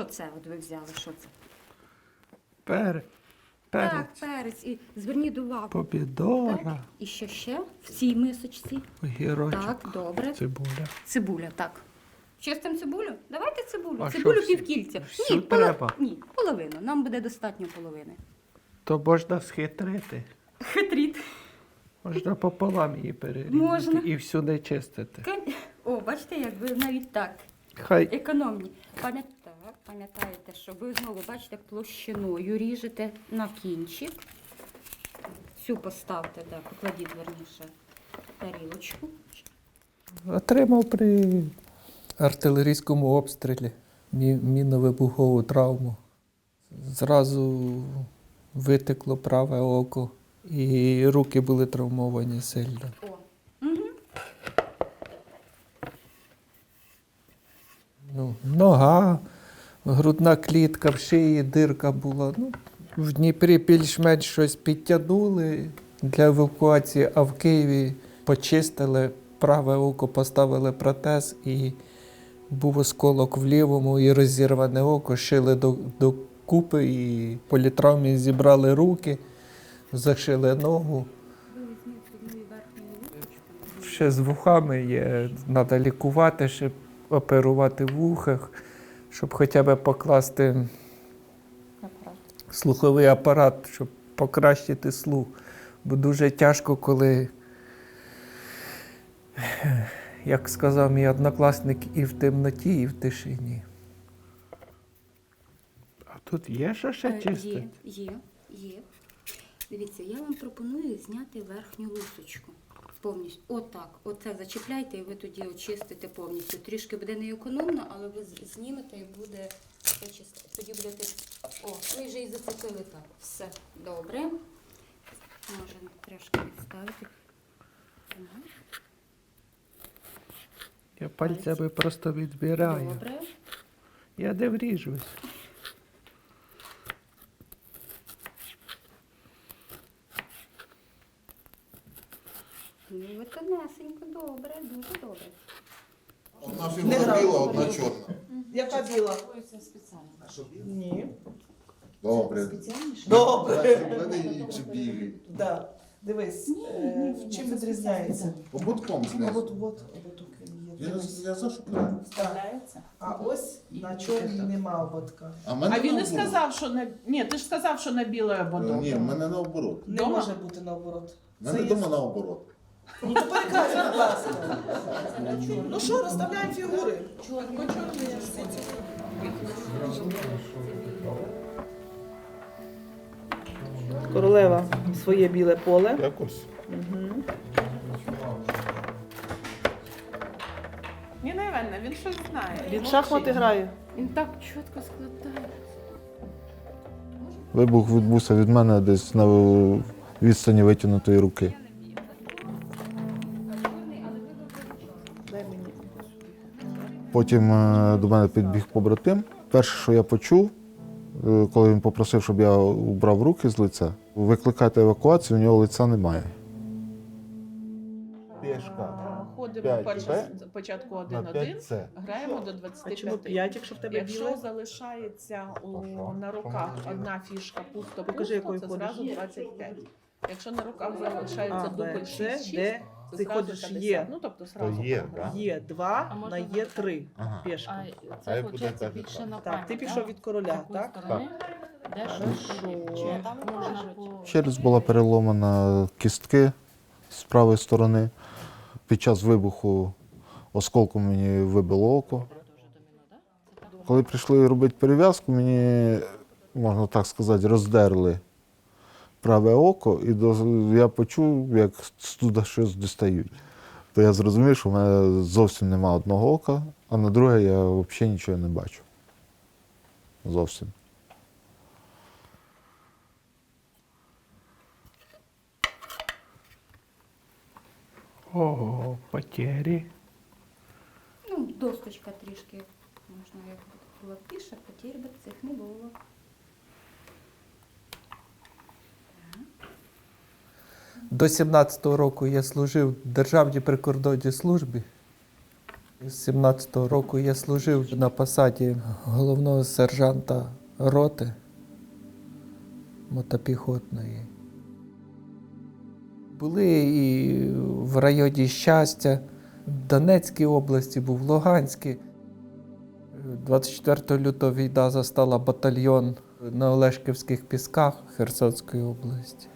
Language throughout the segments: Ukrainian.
Що це от ви взяли? Що це? Перець. Перець. Так, перець. І зверніть увагу. Помідора. І що ще в цій мисочці? Огірочок. Так, добре. Цибуля. Цибуля, так. Чистим цибулю? Давайте цибулю. А цибулю що, півкільця. всю Ні, поло- треба? Ні, половину. Нам буде достатньо половини. То можна схитрити. Хитріт. Можна пополам її перерізати Можна. і всю не чистити. Кон- О, бачите, як ви навіть так. Хай Економні. Пам'ят- так, Пам'ятаєте, що ви знову бачите площиною ріжете на кінчик. Цю поставте, да, покладіть верніше тарілочку. отримав при артилерійському обстрілі мі- мінно-вибухову травму. Зразу витекло праве око, і руки були травмовані сильно. О. Угу. Ну, нога, грудна клітка в шиї, дирка була. Ну, в Дніпрі більш-менш щось підтягнули для евакуації, а в Києві почистили праве око, поставили протез і був осколок в лівому і розірване око, шили до, до купи і політравмі зібрали руки, зашили ногу. Ще з вухами є, треба лікувати, ще оперувати в вухах, щоб хоча б покласти слуховий апарат, щоб покращити слух. Бо дуже тяжко, коли, як сказав мій однокласник, і в темноті, і в тишині. А тут є що ще Е, чистити? Є, є, є. Дивіться, я вам пропоную зняти верхню лусочку. Повністю. Отак. Оце зачіпляйте, і ви тоді очистите повністю. Трішки буде не економно, але ви знімете і буде чисто. Тоді будете. О, ви вже і зацепили так. Все добре. Можемо трішки відставити. Я пальцями просто відбираю. Добре. Я не вріжусь. Ну, ви тонесенько, добре, дуже добре. Одна фігура біла, одна чорна. Яка біла? Ні. Добре. Добре. Мене інші білі. Да. Дивись, е, в чим відрізняється? Ободком А знизу. от от ободок він є. Я, Дивись. я зашукаю. Так. А ось на чорній нема ободка. А, в мене А він не наоборот. сказав, що на ні, ти ж сказав, що на біле Е, ободок. Ні, в мене наоборот. Не Дома? може бути наоборот. В мене є- вдома наоборот. Ну то переказуй, будь ласка. Ну що, розставляємо фігури. Королева своє біле поле. Якось. Ніна Івановна, він щось знає. Він шахмати грає. Він так чітко складає. Вибух відбувся від мене десь на відстані витягнутої руки. Потім е, до мене підбіг побратим. Перше, що я почув, е, коли він попросив, щоб я убрав руки з лиця, викликати евакуацію, у нього лиця немає. Пішка. Ходимо перше Б з початку 1-1, граємо до А чому 25. 5, якщо в тебе Якщо біле? залишається у, на руках одна фішка пусто, Покажи, пусто, якою це ходиш. зразу 25. Якщо на руках залишається дубль 6-6, Ти зразу ходиш 50. Є. Ну, тобто зразу є, програв. Є 2 на є 3 Ага. пішка. А А це як буде виходить так більше на Так, ти пішов від короля, так? Де що? Хорошо. Чи там можна по... Через була переломана кістки з правої сторони. Під час вибуху осколком мені вибило око. Коли прийшли робити перев'язку, мені, можна так сказати, роздерли праве око, і до- я почув, як туди щось достають. То я зрозумів, що в мене зовсім нема одного ока, а на друге я взагалі нічого не бачу. Зовсім. Ого, потері. Ну, досточка трішки. Можна як була більше, потір би цих не було. До 17-го року я служив в Державній прикордонній службі. З 17-го року я служив на посаді головного сержанта роти мотопіхотної. Були і в районі щастя, в Донецькій області, був Луганській. 24 лютого війна застала батальйон на Олешківських пісках Херсонської області.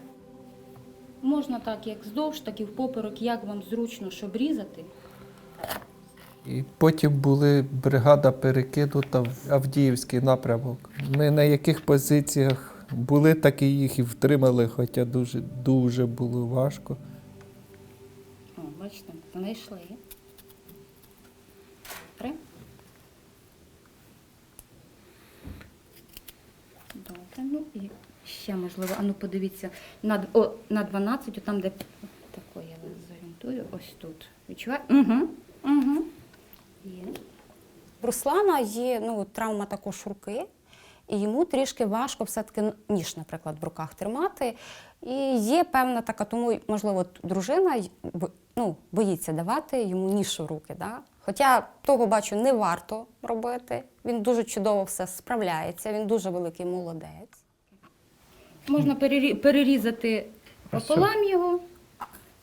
Можна так, як вздовж, так і впоперек, як вам зручно, щоб різати. І потім були бригада перекинута в Авдіївський напрямок. Ми на яких позиціях були, так і їх і втримали, хоча дуже, дуже було важко. О, бачите, знайшли. Добре. Добре, ну і ще можливо. А ну подивіться, на, о, на 12, там, де тако я вас зорієнтую, ось тут. Відчуваєте? Угу. Угу. Є. Руслана є ну, травма також руки, і йому трішки важко все-таки ніж, наприклад, в руках тримати. І є певна така, тому, можливо, дружина ну, боїться давати йому ніж в руки. Да? Хоча того бачу, не варто робити. Він дуже чудово все справляється, він дуже великий молодець. Можна перері- перерізати пополам його,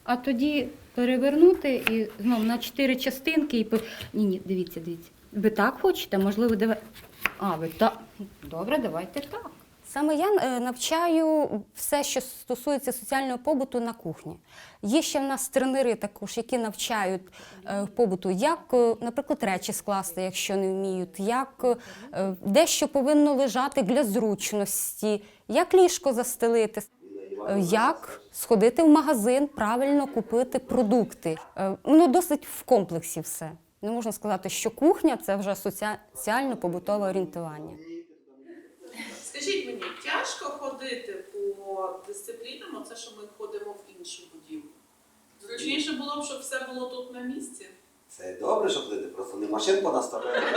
а тоді перевернути і знову на чотири частинки. І... Ні, ні, дивіться, дивіться. Ви так хочете? Можливо, давай. А, ви так. Добре, давайте так. Саме я е, навчаю все, що стосується соціального побуту на кухні. Є ще в нас тренери також, які навчають е, побуту, як, е, наприклад, речі скласти, якщо не вміють, як е, дещо повинно лежати для зручності, як ліжко застелити, е, як сходити в магазин, правильно купити продукти. Е, Воно досить в комплексі все. Не можна сказати, що кухня це вже соціально-побутове орієнтування. Скажіть мені, тяжко ходити по дисциплінам, оце що ми ходимо в іншу будівлю? Зручніше було б, щоб все було тут на місці. Це добре, що ходити, просто не машин понаставляти.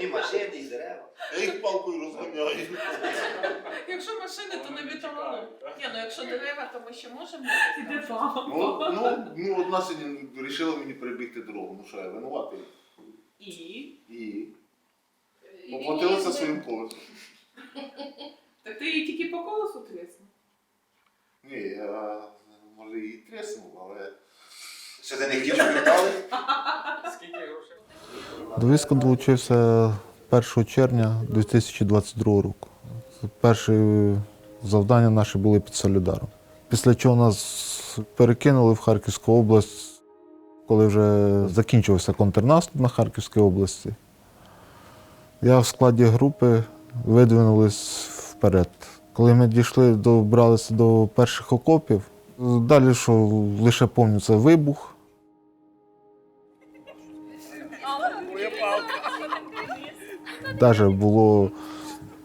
І машини, і дерева. Я їх палкою розганяю. Якщо машини, то не металолом. Ні, ну якщо дерева, то ми ще можемо. Ну, ну, ну одна сьогодні вирішила мені перебігти дорогу. Ну що, я винуватий. І. І поплатилася своїм колесом. Так ти її тільки по колесу тріснув? Ні, я може і треснув, але. Ти не хотів, щоб літали? До війська долучився 1 червня 2022 року. Перші завдання наші були під Солідаром. Після чого нас перекинули в Харківську область, коли вже закінчився контрнаступ на Харківській області. Я в складі групи видвинулись вперед. Коли ми дійшли, добралися до перших окопів, далі що лише пам'ятаю, це вибух. Навіть було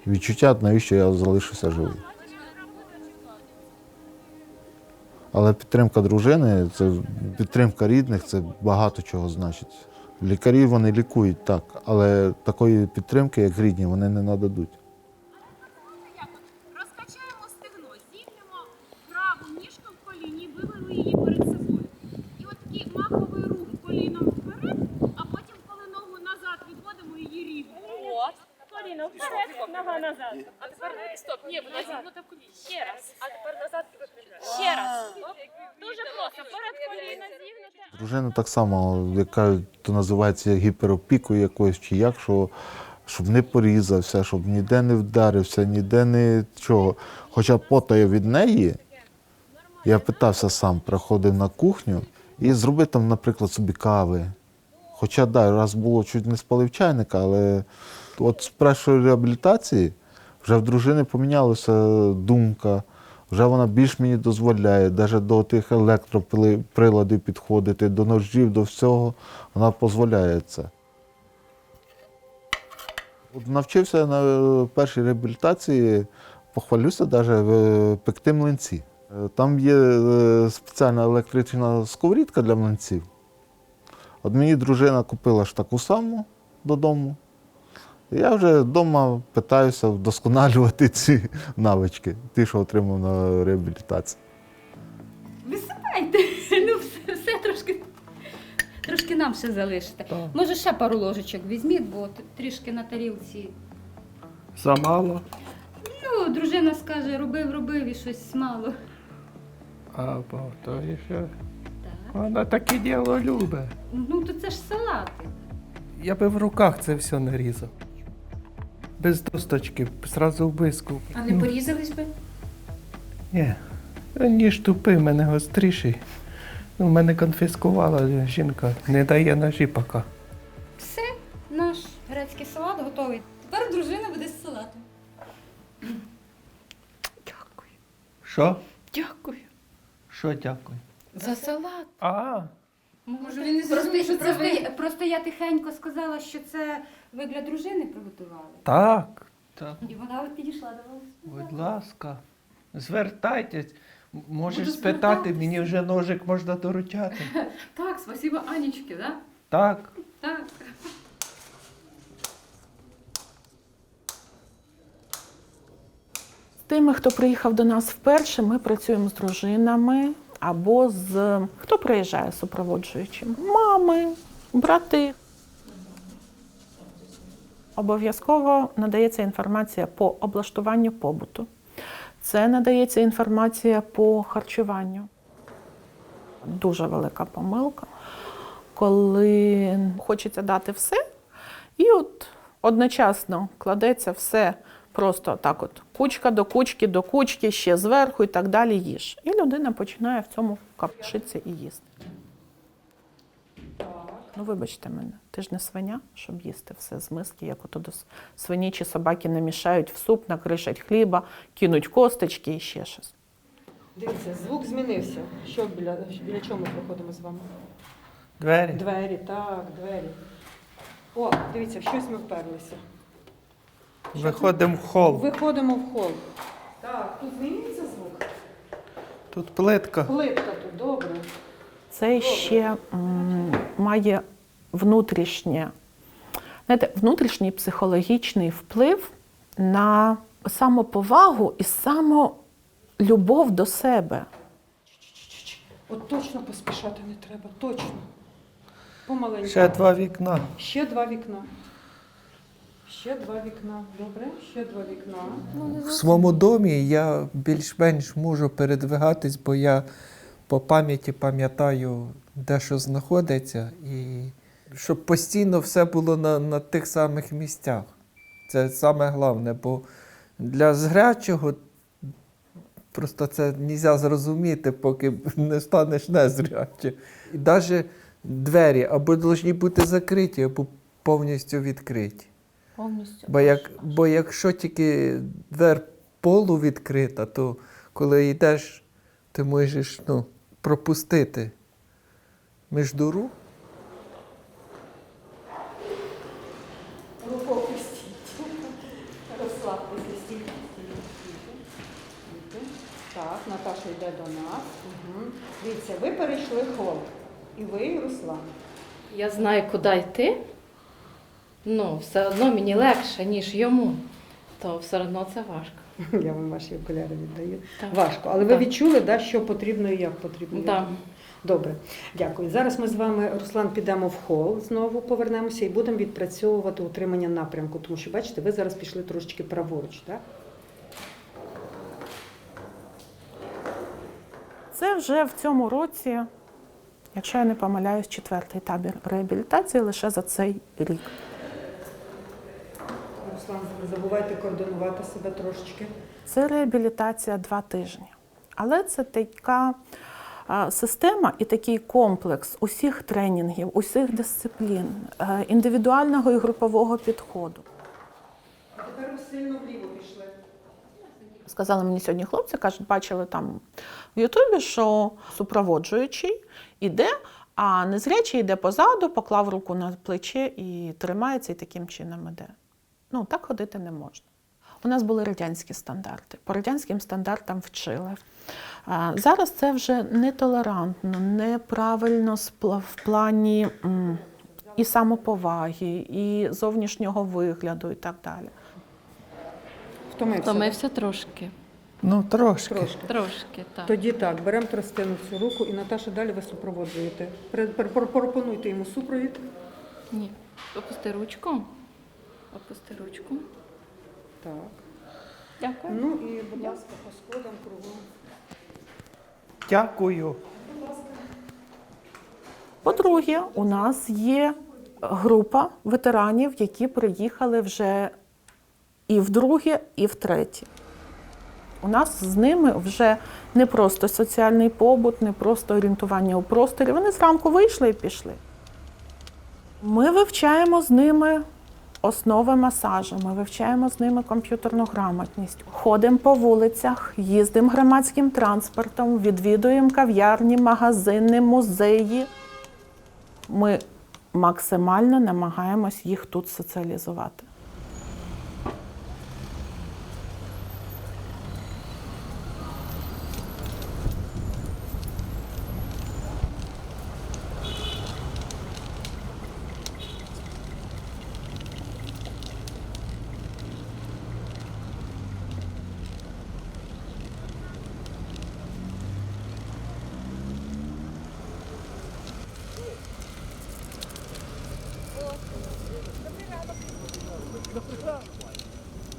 відчуття, навіщо я залишився живий. Але підтримка дружини, це підтримка рідних, це багато чого значить. Лікарі вони лікують так, але такої підтримки, як рідні, вони не нададуть. Розкачаємо стегно, зігнемо праву ніжку в коліні, вивели її перед собою. І от такий маховий рух коліном вперед, а потім, коли ногу назад відводимо її рівно. От. Коліно вперед, нога назад. А тепер стоп, ні, вона зігнута в коліні. Ще раз. А тепер назад і виключаємо. Ще раз. Дуже просто. Перед коліно зігнуте. Дружина так само, яка то називається гіперопікою якоюсь чи як, що щоб не порізався, щоб ніде не вдарився, ніде не чого. Хоча потає від неї, я питався сам, приходив на кухню і зробив там, наприклад, собі кави. Хоча да, раз було чуть не спалив чайника, але от з першої реабілітації вже в дружини помінялася думка. Вже вона більш мені дозволяє, навіть до тих електроприладів підходити, до ножів, до всього, вона дозволяє це. От навчився на першій реабілітації, похвалюся, навіть пекти млинці. Е, Там є е, спеціальна електрична сковорідка для млинців. От мені дружина купила ж таку саму додому. Я вже вдома питаюся вдосконалювати ці навички, ті, що отримав на реабілітації. Висипайте. Ну, все, все трошки, трошки нам ще залишите. Так. Може, ще пару ложечок візьміть, бо трішки на тарілці. Замало. Ну, дружина скаже, робив, робив і щось мало. А, бо то і ще. Так. Вона таке діло любить. Ну, то це ж салати. Я би в руках це все нарізав. Без досточки, зразу в миску. А не порізались би? Ні. Ніж тупий, в мене гостріший. Ну, мене конфіскувала жінка, не дає ножі поки. Все, наш грецький салат готовий. Тепер дружина буде з салатом. Дякую. Що? Дякую. Що дякую? За салат. А, Може, він не просто, що це ви... просто я тихенько сказала, що це ви для дружини приготували. так. Так. І вона от підійшла до вас. Будь ласка, звертайтесь. Можеш Буду спитати, звертатись. мені вже ножик можна доручати. Так, спасибо Анічки, да? Так. Так. З тими, хто приїхав до нас вперше, ми працюємо з дружинами або з хто приїжджає супроводжуючим? Мами, брати. Обов'язково надається інформація по облаштуванню побуту. Це надається інформація по харчуванню. Дуже велика помилка, коли хочеться дати все, і от одночасно кладеться все просто так: от кучка до кучки, до кучки, ще зверху і так далі їж. І людина починає в цьому капшитися і їсти. Ну, вибачте мене, ти ж не свиня, щоб їсти все з миски, як ото до свині чи собаки намішають в суп, накришать хліба, кинуть косточки і ще щось. Дивіться, звук змінився. Що біля, біля чого ми проходимо з вами? Двері. Двері, так, двері. О, дивіться, в щось ми вперлися. Виходимо в хол. Виходимо в хол. Так, тут змінюється звук. Тут плитка. Плитка тут, добре. Це ще м, має внутрішнє, знаєте, внутрішній психологічний вплив на самоповагу і самолюбов до себе. От точно поспішати не треба, точно. Помаленьку. Ще два вікна. Ще два вікна. Ще два вікна. Добре, ще два вікна. В своєму домі я більш-менш можу передвигатись, бо я по пам'яті пам'ятаю, де що знаходиться, і щоб постійно все було на, на тих самих місцях. Це саме головне, бо для зрячого просто це не можна зрозуміти, поки не станеш незрячим. І навіть двері або повинні бути закриті, або повністю відкриті. Повністю. Бо, як, бо якщо тільки двер полу відкрита, то коли йдеш, ти можеш ну, пропустити міждуру. Руку опустіть. Розслабтеся, стійте. Так, Наташа йде до нас. Угу. Дивіться, ви перейшли хол. І ви, і Руслан. Я знаю, куди йти. Ну, все одно мені легше, ніж йому. То все одно це важко. Я вам ваші окуляри віддаю. Так. Важко. Але ви Так. відчули, да, що потрібно і як потрібно. Так. Добре, дякую. Зараз ми з вами, Руслан, підемо в хол, знову повернемося і будемо відпрацьовувати утримання напрямку. Тому що, бачите, ви зараз пішли трошечки праворуч, так? Це вже в цьому році, якщо я не помиляюсь, четвертий табір реабілітації лише за цей рік. Руслан, не забувайте координувати себе трошечки. Це реабілітація два тижні. Але це така система і такий комплекс усіх тренінгів, усіх дисциплін, е, індивідуального і групового підходу. А тепер ви сильно вліво пішли. Сказали мені сьогодні хлопці, кажуть, бачили там в Ютубі, що супроводжуючий іде, а незрячий йде позаду, поклав руку на плече і тримається, і таким чином іде. Ну, так ходити не можна. У нас були радянські стандарти. По радянським стандартам вчили. А Зараз це вже нетолерантно, неправильно в плані і самоповаги, і зовнішнього вигляду, і так далі. Втомився. Втомився трошки. Ну, трошки. Трошки. Трошки, так. Тоді так, беремо тростину в цю руку і Наташа далі ви супроводжуєте. Пропонуйте йому супровід. Ні. Опусти ручку. Опусти ручку. Так. Дякую. Ну і, будь ласка, по сходам кругом. Дякую. По-друге, у нас є група ветеранів, які приїхали вже і вдруге, і втретє. У нас з ними вже не просто соціальний побут, не просто орієнтування у просторі. Вони зранку вийшли і пішли. Ми вивчаємо з ними основи масажу, ми вивчаємо з ними комп'ютерну грамотність. Ходимо по вулицях, їздимо громадським транспортом, відвідуємо кав'ярні, магазини, музеї. Ми максимально намагаємось їх тут соціалізувати.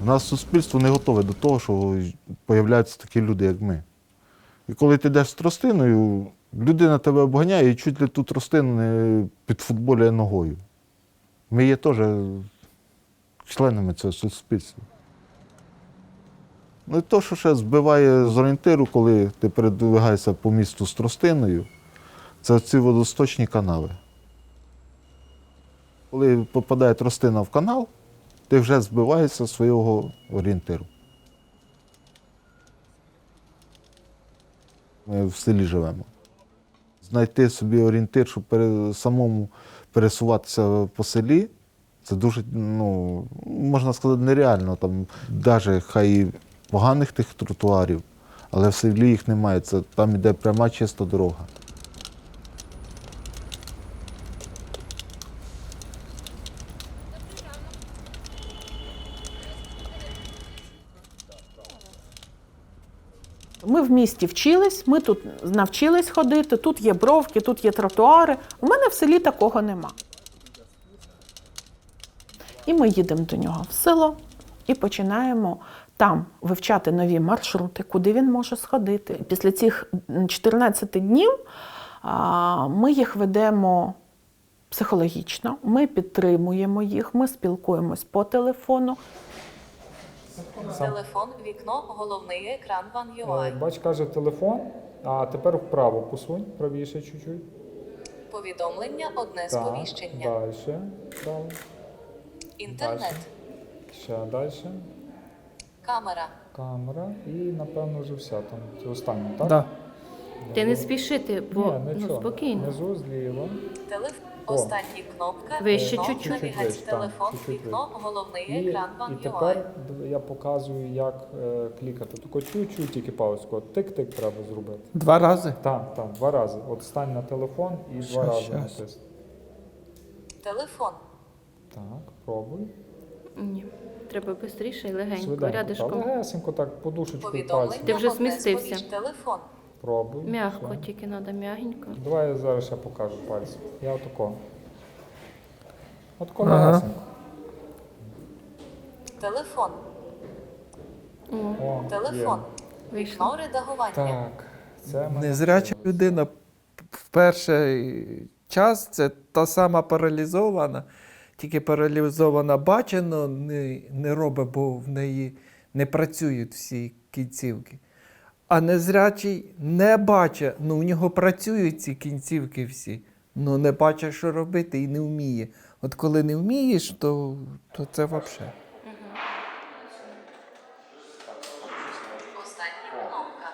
У нас суспільство не готове до того, що появляються такі люди, як ми. І коли ти йдеш з тростиною, людина тебе обганяє і чуть ли ту тростину підфутболює ногою. Ми є теж членами цього суспільства. Ну і то, що ще збиває з орієнтиру, коли ти передвигаєшся по місту з тростиною, це ці водосточні канави. Коли попадає тростина в канал, ти вже збиваєшся з свого орієнтиру. Ми в селі живемо. Знайти собі орієнтир, щоб пере- самому пересуватися по селі, це дуже, ну, можна сказати, нереально. Там, навіть хай поганих тих тротуарів, але в селі їх немає. Це, там іде пряма чиста дорога. В місті вчились, ми тут навчились ходити, тут є бровки, тут є тротуари. У мене в селі такого нема. І ми їдемо до нього в село і починаємо там вивчати нові маршрути, куди він може сходити. Після цих 14 днів ми їх ведемо психологічно, ми підтримуємо їх, ми спілкуємось по телефону. Телефон, вікно, головний екран Ван Е, UI. Бач, каже телефон, а тепер вправо посунь, правіше чуть-чуть. Повідомлення, одне Так, сповіщення. далі. Далі. Інтернет, Ще далі. камера, Камера і, напевно, вже вся там. Це останнє, так? Да. Ти не спішити, бо Ні, ну, спокійно. Внизу зліва. телефон. Остання кнопка, Вище вікно, чуть-чуть. вище, телефон, так, чуть-чуть вікно, головний І, екран і UI. тепер я показую, як е, клікати. Тільки чуть-чуть тільки. От Тик-тик треба зробити. Два рази. Так, так, два рази. От стань на телефон і Щас, два рази щас. натисни. Телефон, Так, пробуй. Ні. Треба швидше і легенько, Швиденько. Та рядишком. легесенько так подушечкою повідомлення. Ти вже одне змістився. Телефон, Пробуй. Мягко, Все. тільки треба м'ягенько. Давай я зараз ще покажу пальцем. Я отако. Отако Ага. легесенько. телефон, О, телефон, вікно редагування, Так. Це мене Незряча людина в перший час це та сама паралізована, тільки паралізована бачить, але не, не робить, бо в неї не працюють всі кінцівки. А незрячий не бачить, ну в нього працюють ці кінцівки всі, ну не бачить, що робити і не вміє. От коли не вмієш, то, то це взагалі.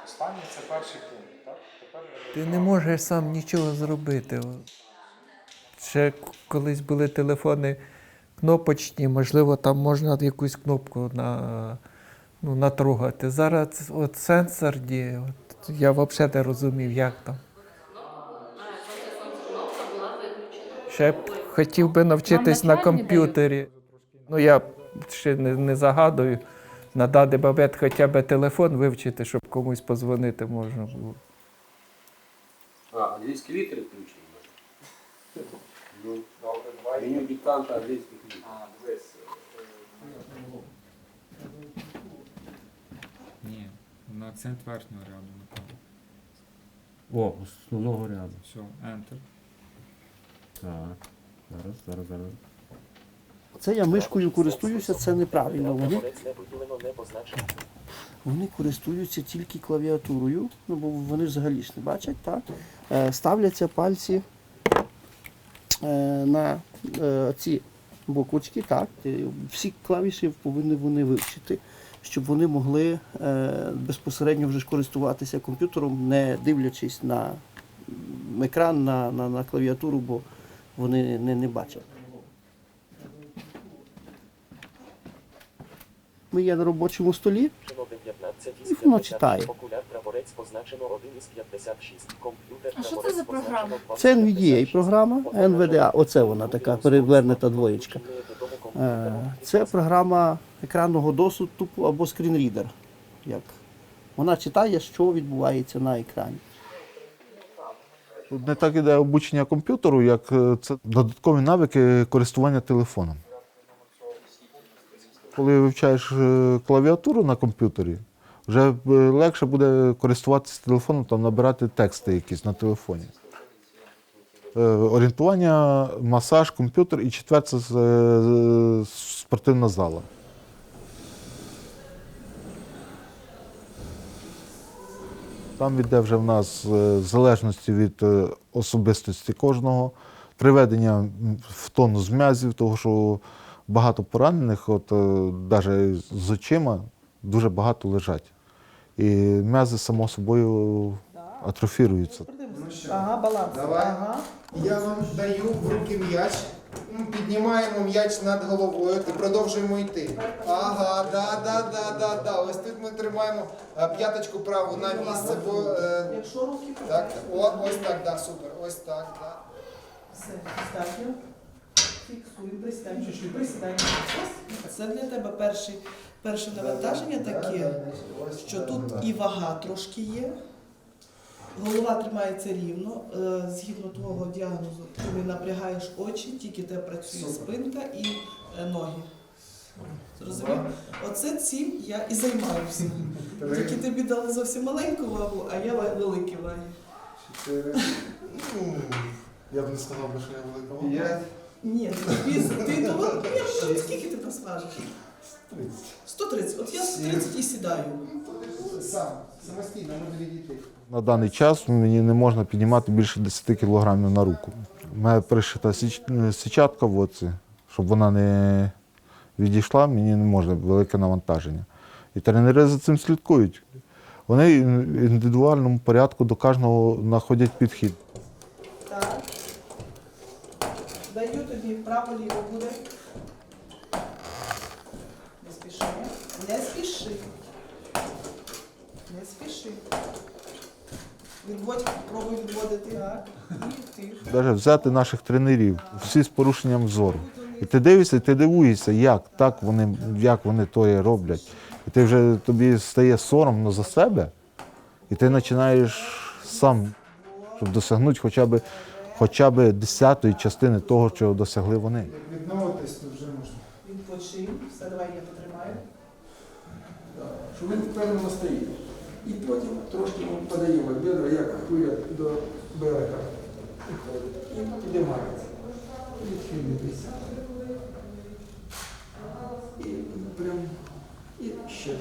Останній це перший пункт, так? Ти не можеш сам нічого зробити. Ще колись були телефони кнопочні, можливо, там можна якусь кнопку на, ну, натрогати. Зараз от сенсорні, от, я взагалі не розумів, як там. Ще б хотів би навчитись на комп'ютері. Ну, я ще не, не загадую. На даний момент хоча б телефон вивчити, щоб комусь позвонити можна було. А, англійські літери включені. Ну, меню диктанта англійських літер. Ні, на акцент верхнього ряду, напевно. О, основного ряду. Все, Enter. Так. Зараз, зараз, зараз. Це я мишкою користуюся, це неправильно. Вони, вони користуються тільки клавіатурою, ну бо вони взагалі ж не бачать, так? Е, ставляться пальці е, на е, ці буквочки, так. Всі клавіші повинні вони вивчити, щоб вони могли е, безпосередньо вже користуватися комп'ютером, не дивлячись на екран, на, на, на клавіатуру, бо вони не, не бачать. Ми є на робочому столі, і воно читає. А що це за програма? Це NVDA програма, NVDA, оце вона така перевернута двоєчка. Е, Це програма екранного доступу або скрінрідер. Як. Вона читає, що відбувається на екрані. Тут не так іде обучення комп'ютеру, як е, це додаткові навики користування телефоном. Коли вивчаєш е, клавіатуру на комп'ютері, вже легше буде користуватися телефоном, там набирати тексти якісь на телефоні. Е, Орієнтування, масаж, комп'ютер і четверте е, спортивна зала. Там йде вже в нас е, в залежності від особистості кожного, приведення в тонус м'язів, тому що багато поранених, от навіть з очима, дуже багато лежать. І м'язи само собою атрофіруються. Ага, баланс. Давай. Я вам даю в руки м'яч. М, Піднімаємо м'яч над головою і продовжуємо йти. Ага, да, да, да, да, да. Ось тут ми тримаємо е, п'яточку праву на місце, бо е, Якщо руки так, о, ось так, да, супер. Ось так, да. Все, достатньо. Фіксуємо, пристань, чуть-чуть, пристань. Це для тебе перший, перше навантаження таке, що тут і вага трошки є. Голова тримається рівно. Е, Згідно твого діагнозу, ти не напрягаєш очі, тільки тебе працює спинка і е, ноги. Зрозумів? Оце цим я і займаюся. Тільки тобі дали зовсім маленьку вагу, а я великі ваги. Ну, Я б не сказав, би, що я велика. П'ять. Ні, ти ні, ну, скільки ти там смажиш? 130. От я 130 і сідаю. Сам, самостійно, можна відійти. На даний час мені не можна піднімати більше 10 кілограмів на руку. У мене пришита січ- е, січатка в оці, щоб вона не відійшла, мені не можна велике навантаження. І тренери за цим слідкують. Вони в індивідуальному порядку до кожного знаходять підхід. Так. Даю тобі право-ліво буде. Не спіши. Не спіши. Не. Відводь, пробуй відводити. Так. І ти. Навіть взяти наших тренерів, всі з порушенням зору. І ти дивишся, і ти дивуєшся, як так вони, як вони то роблять. І ти вже тобі стає соромно за себе, і ти починаєш сам, щоб досягнути хоча б, хоча б десятої частини того, чого досягли вони. Відновитись то вже можна. Відпочинь. Все, давай я потримаю. що він впевнено стоїть. І потім трошки подаємо бедра, як хвиля до берега. І підіймається. Відхилитися. І прям і ще.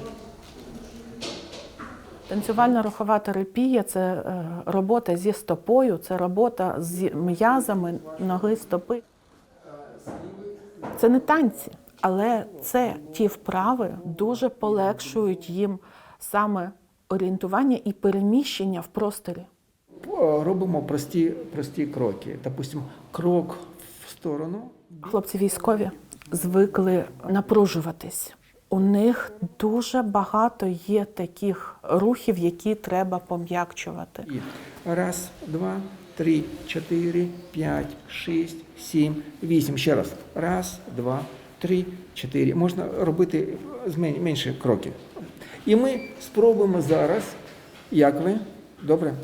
Танцювальна рухова терапія це е, робота зі стопою, це робота з м'язами ноги стопи. Це не танці, але це ті вправи дуже полегшують їм саме орієнтування і переміщення в просторі. Робимо прості, прості кроки. Допустимо, крок в сторону. Хлопці військові звикли напружуватись. У них дуже багато є таких рухів, які треба пом'якчувати. Раз, два, три, чотири, п'ять, шість, сім, вісім. Ще раз. Раз, два, три, чотири. Можна робити менше кроків. І ми спробуємо зараз. Як ви? Добре?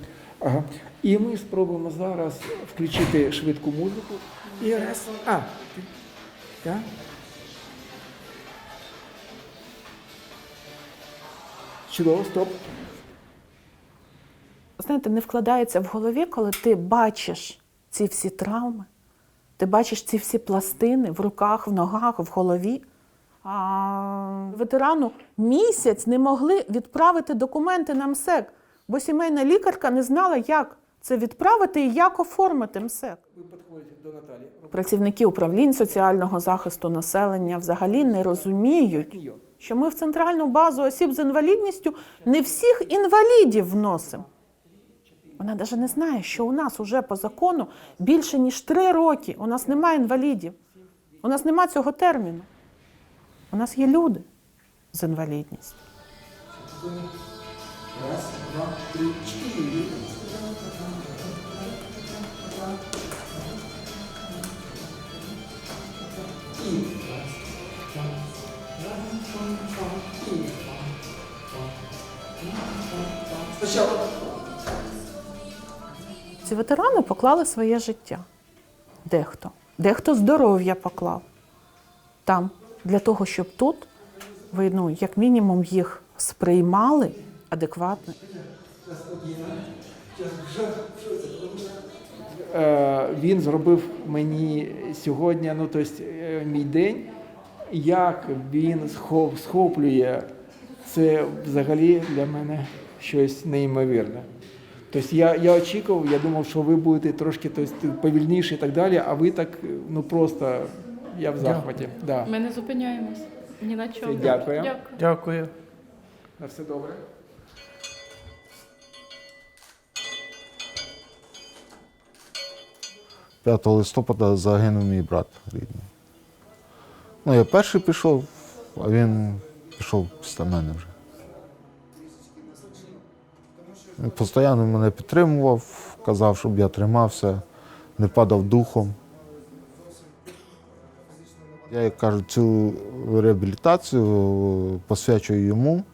Ага. І ми спробуємо зараз включити швидку музику. І раз. А. Так. Чудово, стоп. знаєте, не вкладається в голові, коли ти бачиш ці всі травми, ти бачиш ці всі пластини в руках, в ногах, в голові. А ветерану місяць не могли відправити документи на МСЕК, бо сімейна лікарка не знала, як це відправити і як оформити МСЕК. Ви підходите до Наталі. Працівники управлінь соціального захисту населення взагалі не розуміють, що ми в центральну базу осіб з інвалідністю не всіх інвалідів вносимо. Вона навіть не знає, що у нас уже по закону більше ніж три роки. У нас немає інвалідів. У нас немає цього терміну. У нас є люди з інвалідністю. Раз, два, три, чотири. Ці ветерани поклали своє життя. Дехто. Дехто здоров'я поклав там, для того, щоб тут ви, ну, як мінімум, їх сприймали адекватно. Е, Він зробив мені сьогодні, ну тобто мій день, як він схоп- схоплює це взагалі для мене щось неймовірне. Тобто я, я очікував, я думав, що ви будете трошки тобто, повільніше і так далі, а ви так ну просто я в захваті. Да. Ми не зупиняємось ні на чому. Дякую. Дякую. Дякую. На все добре. – 5 листопада загинув мій брат рідний. Ну, я перший пішов, а він пішов після мене вже. Він постійно мене підтримував, казав, щоб я тримався, не падав духом. Я, як кажуть, цю реабілітацію посвячую йому.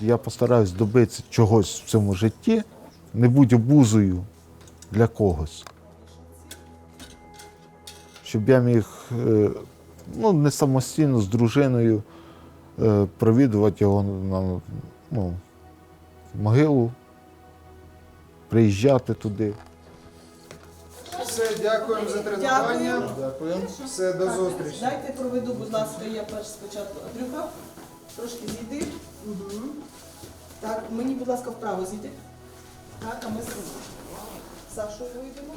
Я постараюсь добитися чогось в цьому житті, не будь обузою для когось. Щоб я міг е, ну, не самостійно з дружиною е, провідувати його на ну, могилу, приїжджати туди. Дякуємо за тренування. Дякую. Все, до зустрічі. Дайте проведу, будь ласка, я перш спочатку Андрюха. Трошки зійди. Угу. Так, мені, будь ласка, вправо зійди. Так, а ми з Сашою вийдемо.